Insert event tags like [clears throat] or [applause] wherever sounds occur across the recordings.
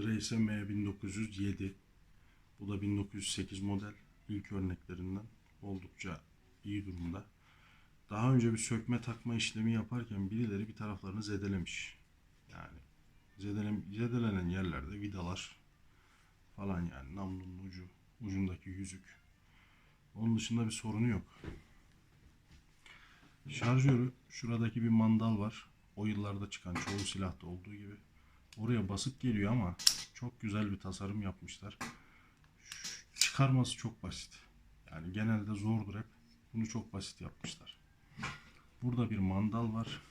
Dreyse M1907. Bu da 1908 model ilk örneklerinden oldukça iyi durumda. Daha önce bir sökme takma işlemi yaparken birileri bir taraflarını zedelemiş. Yani zedelen, zedelenen yerlerde vidalar falan yani namlunun ucu, ucundaki yüzük. Onun dışında bir sorunu yok. Şarjörü şuradaki bir mandal var. O yıllarda çıkan çoğu silahta olduğu gibi. Oraya basıp geliyor ama çok güzel bir tasarım yapmışlar. Çıkarması çok basit. Yani genelde zordur hep. Bunu çok basit yapmışlar. Burada bir mandal var.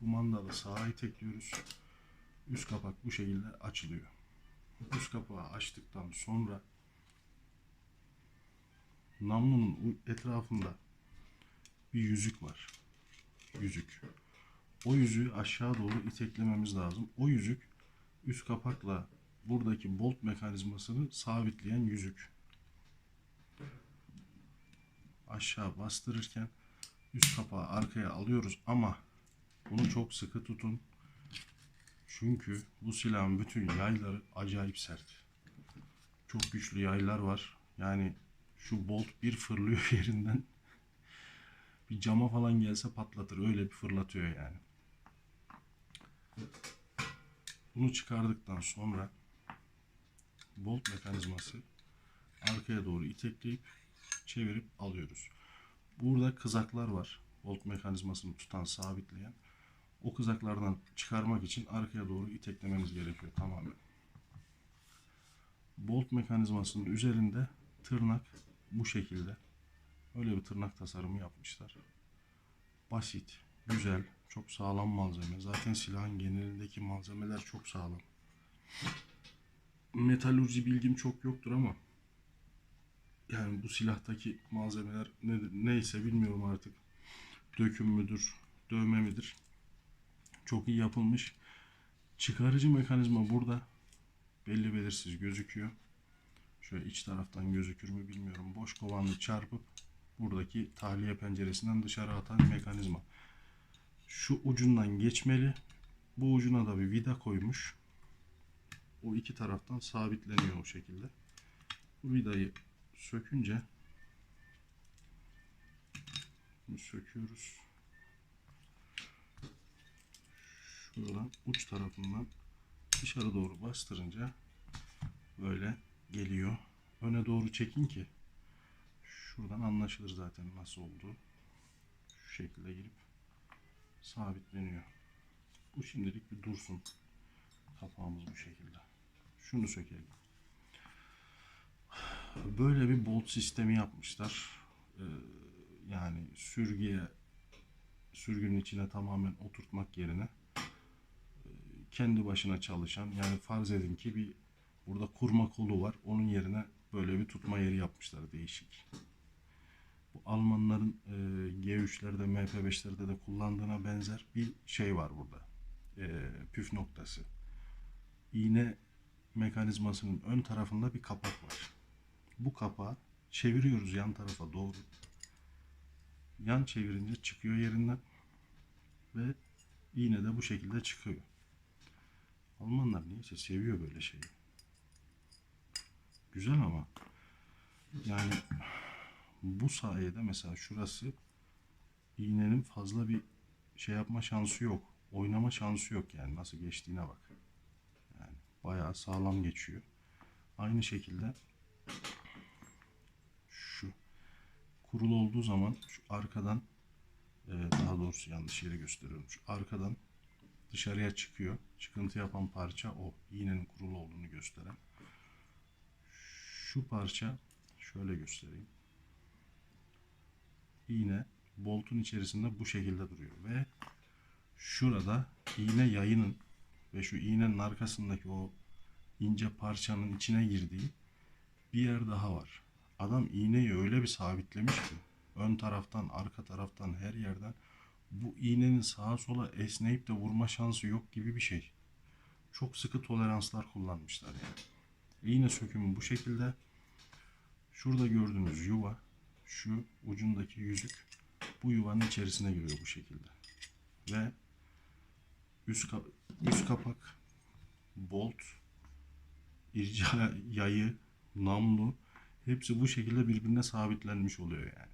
Bu mandalı sağa itekliyoruz. Üst kapak bu şekilde açılıyor. Üst kapağı açtıktan sonra namlunun etrafında bir yüzük var. Yüzük. O yüzüğü aşağı doğru iteklememiz lazım. O yüzük üst kapakla buradaki bolt mekanizmasını sabitleyen yüzük. Aşağı bastırırken üst kapağı arkaya alıyoruz ama bunu çok sıkı tutun. Çünkü bu silahın bütün yayları acayip sert. Çok güçlü yaylar var. Yani şu bolt bir fırlıyor [laughs] yerinden. Bir cama falan gelse patlatır. Öyle bir fırlatıyor yani. Bunu çıkardıktan sonra bolt mekanizması arkaya doğru itekleyip çevirip alıyoruz. Burada kızaklar var. Bolt mekanizmasını tutan, sabitleyen. O kızaklardan çıkarmak için arkaya doğru iteklememiz gerekiyor tamamen. Bolt mekanizmasının üzerinde tırnak bu şekilde. Öyle bir tırnak tasarımı yapmışlar. Basit, güzel, çok sağlam malzeme. Zaten silahın genelindeki malzemeler çok sağlam. Metalurji bilgim çok yoktur ama yani bu silahtaki malzemeler ne, neyse bilmiyorum artık. Döküm müdür, dövme midir? Çok iyi yapılmış. Çıkarıcı mekanizma burada belli belirsiz gözüküyor. Şöyle iç taraftan gözükür mü bilmiyorum. Boş kovanlı çarpıp buradaki tahliye penceresinden dışarı atan mekanizma. Şu ucundan geçmeli. Bu ucuna da bir vida koymuş. O iki taraftan sabitleniyor o şekilde. Bu vidayı sökünce bunu söküyoruz. Şuradan uç tarafından dışarı doğru bastırınca böyle geliyor. Öne doğru çekin ki şuradan anlaşılır zaten nasıl olduğu. Şu şekilde girip sabitleniyor. Bu şimdilik bir dursun. Kapağımız bu şekilde. Şunu sökelim. Böyle bir bolt sistemi yapmışlar. Ee, yani sürgüye sürgünün içine tamamen oturtmak yerine e, kendi başına çalışan yani farz edin ki bir burada kurma kolu var. Onun yerine böyle bir tutma yeri yapmışlar değişik. Bu Almanların e, G3'lerde, MP5'lerde de kullandığına benzer bir şey var burada. E, püf noktası. İğne mekanizmasının ön tarafında bir kapak var. Bu kapağı çeviriyoruz yan tarafa doğru. Yan çevirince çıkıyor yerinden ve iğne de bu şekilde çıkıyor. Almanlar niyeyse seviyor böyle şeyi. Güzel ama yani bu sayede mesela şurası iğnenin fazla bir şey yapma şansı yok. Oynama şansı yok yani nasıl geçtiğine bak. Yani bayağı sağlam geçiyor. Aynı şekilde şu kurulu olduğu zaman şu arkadan e, daha doğrusu yanlış yere gösteriyorum. Şu arkadan dışarıya çıkıyor. Çıkıntı yapan parça o. İğnenin kurulu olduğunu gösteren. Şu parça şöyle göstereyim. İğne boltun içerisinde bu şekilde duruyor ve şurada iğne yayının ve şu iğnenin arkasındaki o ince parçanın içine girdiği bir yer daha var. Adam iğneyi öyle bir sabitlemiş ki ön taraftan, arka taraftan, her yerden bu iğnenin sağa sola esneyip de vurma şansı yok gibi bir şey. Çok sıkı toleranslar kullanmışlar yani. İğne sökümü bu şekilde. Şurada gördüğünüz yuva, şu ucundaki yüzük bu yuvanın içerisine giriyor bu şekilde. Ve üst, ka- üst kapak bolt irca yayı, namlu hepsi bu şekilde birbirine sabitlenmiş oluyor yani.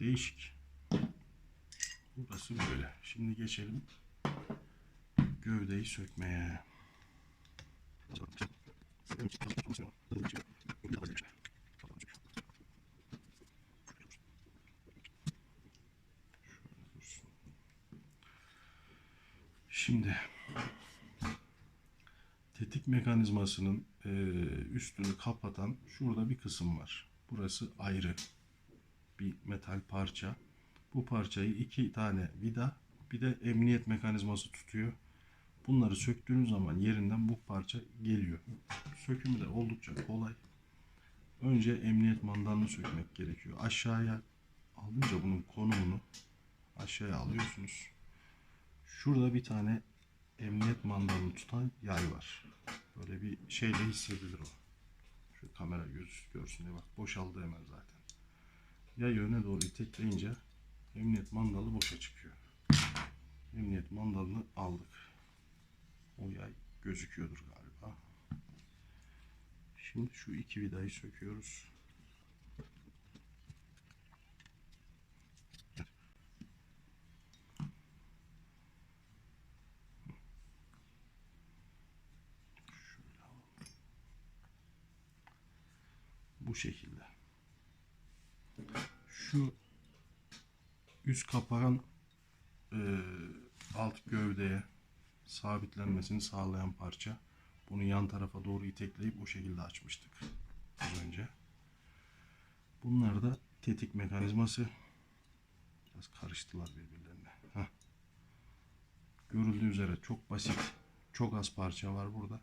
Değişik. Burası böyle. Şimdi geçelim gövdeyi sökmeye. Şimdi tetik mekanizmasının eee, üstünü kapatan şurada bir kısım var. Burası ayrı bir metal parça. Bu parçayı iki tane vida bir de emniyet mekanizması tutuyor. Bunları söktüğünüz zaman yerinden bu parça geliyor. Sökümü de oldukça kolay. Önce emniyet mandalını sökmek gerekiyor. Aşağıya alınca bunun konumunu aşağıya alıyorsunuz. Şurada bir tane emniyet mandalını tutan yay var. Böyle bir şeyle hissedilir o. Şu kamera göz, görsün diye bak boşaldı hemen zaten. Yayı öne doğru itekleyince emniyet mandalı boşa çıkıyor. Emniyet mandalını aldık. O yay gözüküyordur galiba. Şimdi şu iki vidayı söküyoruz. Bu şekilde. Şu üst kapağın eee, alt gövdeye sabitlenmesini sağlayan parça. Bunu yan tarafa doğru itekleyip o şekilde açmıştık az önce. Bunlar da tetik mekanizması. Biraz karıştılar birbirlerine. Heh. Görüldüğü üzere çok basit. Çok az parça var burada.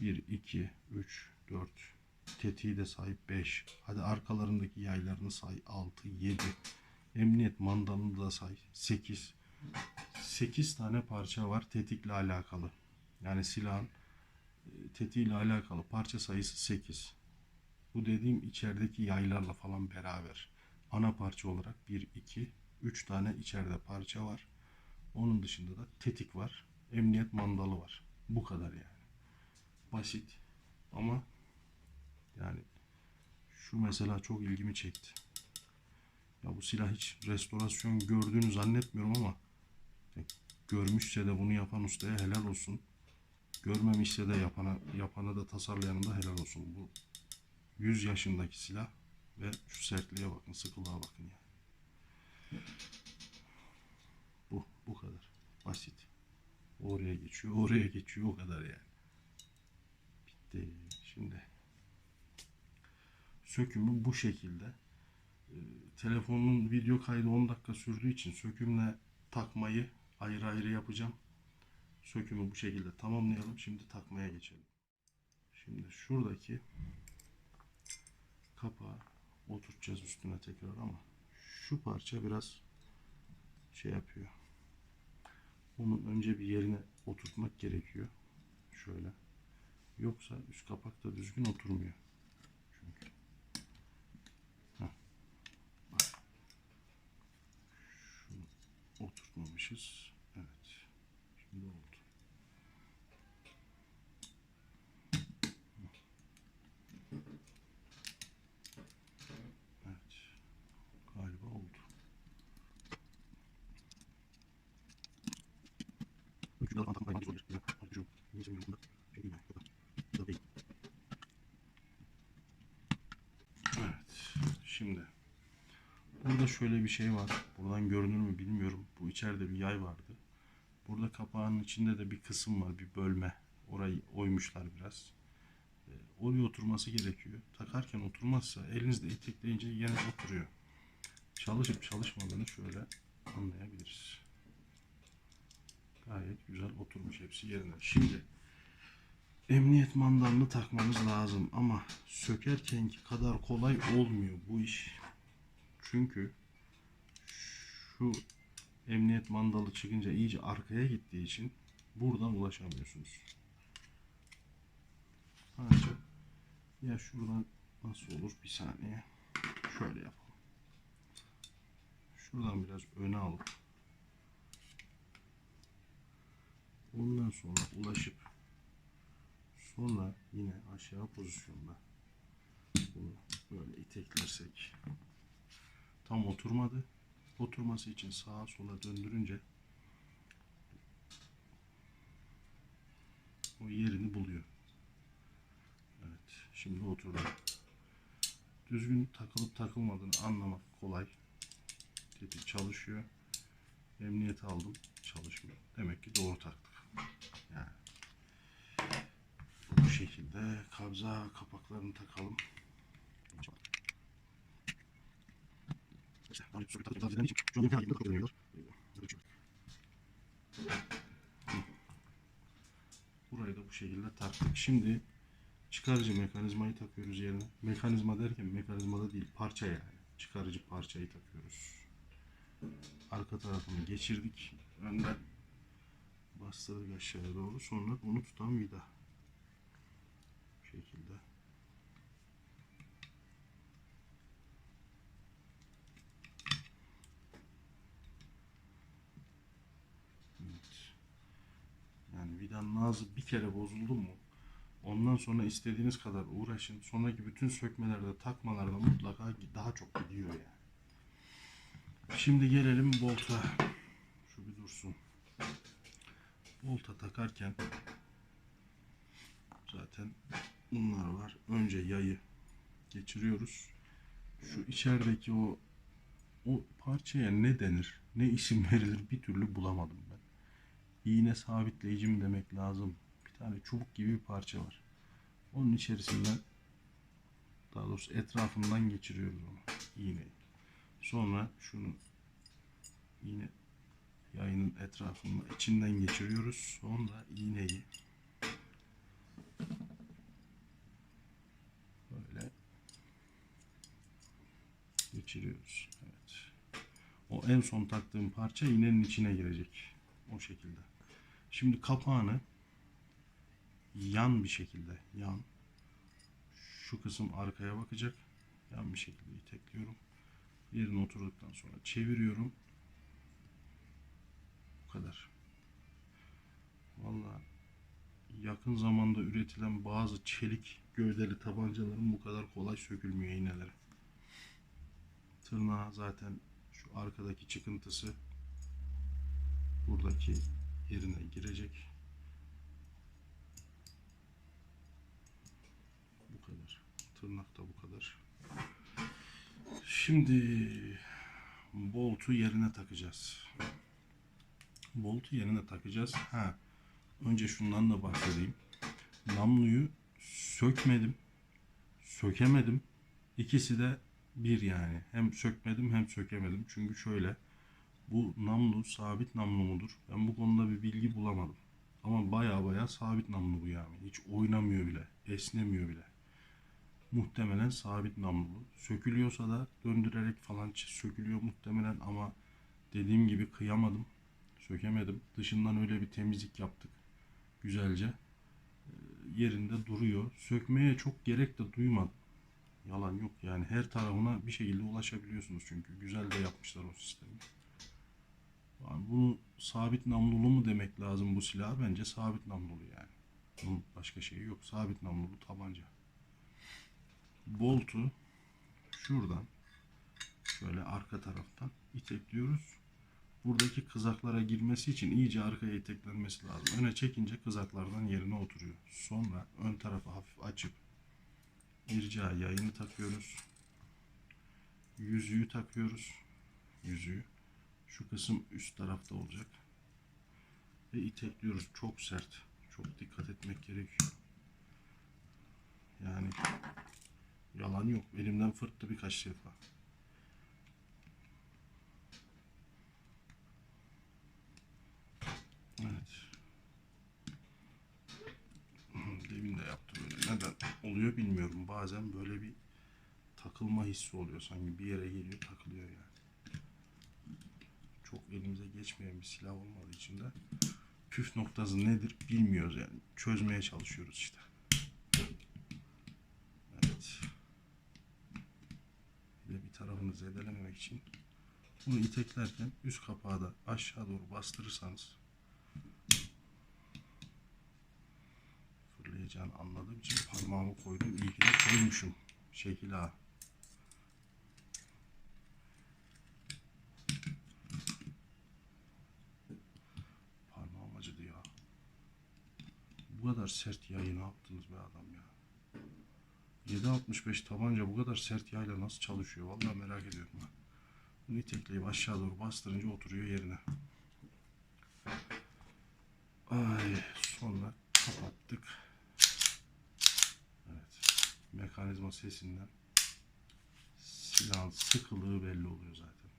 1, 2, 3, 4. Tetiği de sahip 5. Hadi arkalarındaki yaylarını say 6, 7. Emniyet mandalını da say 8. 8 tane parça var tetikle alakalı. Yani silahın e, tetiğiyle alakalı parça sayısı 8. Bu dediğim içerideki yaylarla falan beraber. Ana parça olarak 1, 2, 3 tane içeride parça var. Onun dışında da tetik var. Emniyet mandalı var. Bu kadar yani. Basit ama yani şu mesela çok ilgimi çekti. Ya bu silah hiç restorasyon gördüğünü zannetmiyorum ama görmüşse de bunu yapan ustaya helal olsun. Görmemişse de yapana, yapana da tasarlayana da helal olsun. Bu 100 yaşındaki silah ve şu sertliğe bakın, sıkılığa bakın yani. Bu, bu kadar. Basit. Oraya geçiyor, oraya geçiyor, o kadar yani. Bitti. Şimdi sökümü bu şekilde. Ee, telefonun video kaydı 10 dakika sürdüğü için sökümle takmayı ayrı ayrı yapacağım. Sökümü bu şekilde tamamlayalım. Şimdi takmaya geçelim. Şimdi şuradaki kapağı oturtacağız üstüne tekrar ama şu parça biraz şey yapıyor. Onun önce bir yerine oturtmak gerekiyor. Şöyle. Yoksa üst kapak da düzgün oturmuyor. Çünkü. Heh. Bak. Şunu oturtmamışız. Evet. Şimdi oldu. Evet. Galiba oldu. Şey. Evet. Şimdi. Burada şöyle bir şey var. Buradan görünür mü bilmiyorum. Bu içeride bir yay vardı. Burada kapağın içinde de bir kısım var. Bir bölme. Orayı oymuşlar biraz. Ee, Oraya oturması gerekiyor. Takarken oturmazsa elinizde itekleyince yine oturuyor. Çalışıp çalışmadığını şöyle anlayabiliriz. Gayet güzel oturmuş hepsi yerine. Şimdi emniyet mandalını takmamız lazım ama sökerkenki kadar kolay olmuyor bu iş. Çünkü şu emniyet mandalı çıkınca iyice arkaya gittiği için buradan ulaşamıyorsunuz. Ancak ya şuradan nasıl olur bir saniye. Şöyle yapalım. Şuradan biraz öne alıp ondan sonra ulaşıp Sonra yine aşağı pozisyonda bunu böyle iteklersek tam oturmadı. Oturması için sağa sola döndürünce o yerini buluyor. Evet, şimdi oturdu. Düzgün takılıp takılmadığını anlamak kolay. Tetik çalışıyor. Emniyet aldım, çalışmıyor. Demek ki doğru taktık. Yani bu şekilde kabza kapaklarını takalım. Burayı da bu şekilde taktık. Şimdi çıkarıcı mekanizmayı takıyoruz yerine. Mekanizma derken mekanizmada değil parça yani. Çıkarıcı parçayı takıyoruz. Arka tarafını geçirdik. Önden bastırdık aşağıya doğru. Sonra onu tutan vida. Bu şekilde. Evet. Yani ağzı bir kere bozuldu mu ondan sonra istediğiniz kadar uğraşın. Sonraki bütün sökmelerde, takmalarda mutlaka daha çok gidiyor yani. Şimdi gelelim bolta. Şu bir dursun. Bolta takarken zaten bunlar var. Önce yayı geçiriyoruz. Şu içerideki o o parçaya ne denir, ne isim verilir bir türlü bulamadım ben. İğne sabitleyici mi demek lazım? Bir tane çubuk gibi bir parça var. Onun içerisinden daha doğrusu etrafından geçiriyoruz onu iğneyi. Sonra şunu yine yayının etrafından içinden geçiriyoruz. Sonra iğneyi böyle geçiriyoruz. Evet. O en son taktığım parça iğnenin içine girecek. O şekilde. Şimdi kapağını yan bir şekilde yan şu kısım arkaya bakacak. Yan bir şekilde itekliyorum. Yerine oturduktan sonra çeviriyorum. Bu kadar. Vallahi yakın zamanda üretilen bazı çelik gövdeli tabancaların bu kadar kolay sökülmüyor iğneleri. Tırnağı zaten şu arkadaki çıkıntısı buradaki yerine girecek. Bu kadar. Tırnak da bu kadar. Şimdi boltu yerine takacağız. Boltu yerine takacağız. Ha. Önce şundan da bahsedeyim. Namluyu sökmedim. Sökemedim. İkisi de bir yani. Hem sökmedim hem sökemedim. Çünkü şöyle bu namlu sabit namlu mudur? Ben bu konuda bir bilgi bulamadım. Ama baya baya sabit namlu bu yani. Hiç oynamıyor bile. Esnemiyor bile. Muhtemelen sabit namlu. Sökülüyorsa da döndürerek falan sökülüyor muhtemelen ama dediğim gibi kıyamadım. Sökemedim. Dışından öyle bir temizlik yaptık. Güzelce. Ee, Yerinde duruyor. Sökmeye çok gerek de duymadım. Yalan yok yani her tarafına bir şekilde ulaşabiliyorsunuz çünkü güzel de yapmışlar o sistemi. Yani bunu sabit namlulu mu demek lazım bu silah? Bence sabit namlulu yani. Bunun başka şeyi yok. Sabit namlulu tabanca. Boltu şuradan şöyle arka taraftan itekliyoruz. Buradaki kızaklara girmesi için iyice arkaya iteklenmesi lazım. Öne çekince kızaklardan yerine oturuyor. Sonra ön tarafı hafif açıp irca yayını takıyoruz. Yüzüğü takıyoruz. Yüzüğü. Şu kısım üst tarafta olacak. Ve itekliyoruz. Çok sert. Çok dikkat etmek gerekiyor. Yani yalan yok. Elimden fırttı birkaç defa. Evet. [clears throat] Demin de yaptım öyle. Neden oluyor bilmiyorum. Bazen böyle bir takılma hissi oluyor. Sanki bir yere geliyor takılıyor yani. Çok elimize geçmeyen bir silah olmadığı için de püf noktası nedir bilmiyoruz yani. Çözmeye çalışıyoruz işte. Evet. Bir de bir tarafını zedelememek için bunu iteklerken üst kapağı da aşağı doğru bastırırsanız fırlayacak. olmayacağını anladığım için parmağımı koydum. İyi ki de koymuşum. Şekil ha. Parmağım acıdı ya. Bu kadar sert yayı ne yaptınız be adam ya? 7.65 tabanca bu kadar sert yayla nasıl çalışıyor? Vallahi merak ediyorum ben. Bunu itekleyip aşağı doğru bastırınca oturuyor yerine. Ay sonra kapattık. Evet. Mekanizma sesinden silahın sıkılığı belli oluyor zaten.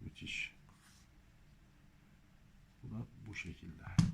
Müthiş. Bu da bu şekilde.